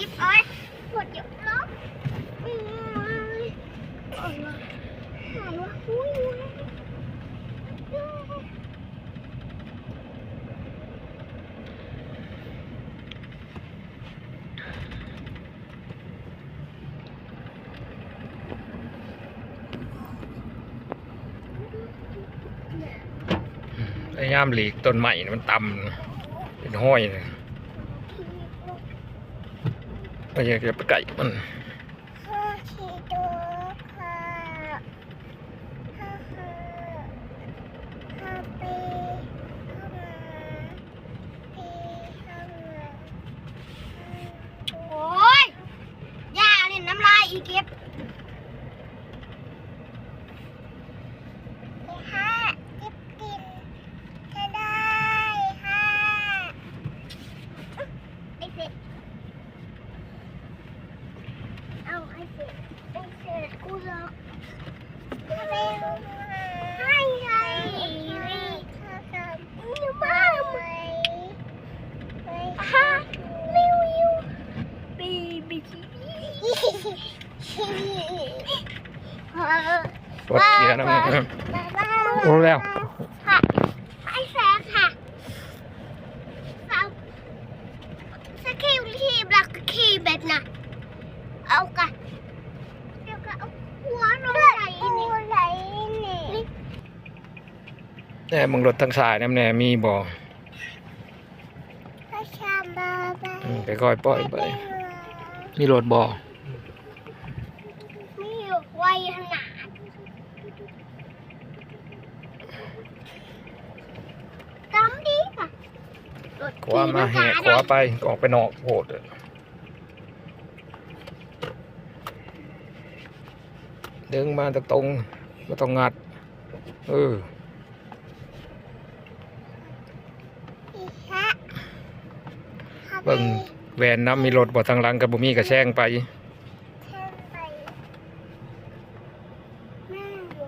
จิ๊บอ้อยปวดเยอะเนาะอืมเอาละเอาละอุ้ยอุ้ยพยายามหลีกต้นไม้มันต่ำเป็นห้อยนะไม่อยากจะไปไก่มันข้าชีโดค่ะข้าข้าข้าไปเข้ามาไปเข้ามาโอ้ยย่าเนี่ยน้ำลายอีเก็บค่ะเก็บกินจะได้ค่ะไอเสร็จ เอาไอ้เสร็จไอ้เสร็จกูหรอกเร็วให้ไงข้าทำอยู่บ้านไหมฮะมิวมิวบีบีชีบี ปวดเกียร์นะมันรู้แล้วค่ะไอ้แซกค่ะเอาสกิลทีบลักคีแบบน่ะเอากันเดี๋ยวก็เอาหัวลงไหลนี่ไหลนี่แน่มึงรถทางสายน้ำแน่มีบ่พระชามบาบาอืมไปคอยปล่อยไปมีรถบ่ไม่อยู่ไวขนาดจำดีค่ะรถ ขวามาแหกขวาไปออกไปนอกโหดเดึงมาตรงๆไม่ต้องงัด เออเบิ่งแวนน้ำมีรถบ่ทางหลังกับบุมีกระแซงไป เท่นไปแม่อยู่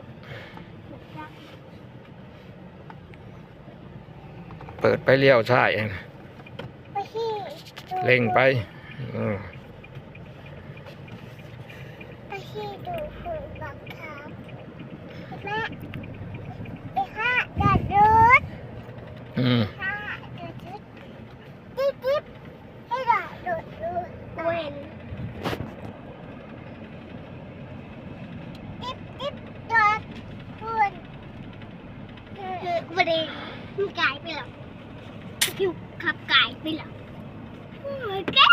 เปิดไปเลี้ยวซ้ายไปที่เร่งไปเออไปที่ดูหุ่นบังคับแม่ไอ้ห้าดัดรถอืมห้าดัดรถจิ๊บจิ๊บให้ดัดรถรถเวนจิ๊บจิ๊บดัดหุ่นคือประเด็นมันกลายไปแล้ว คิวขับไก่ไปแล้วโอ้ยแก้ว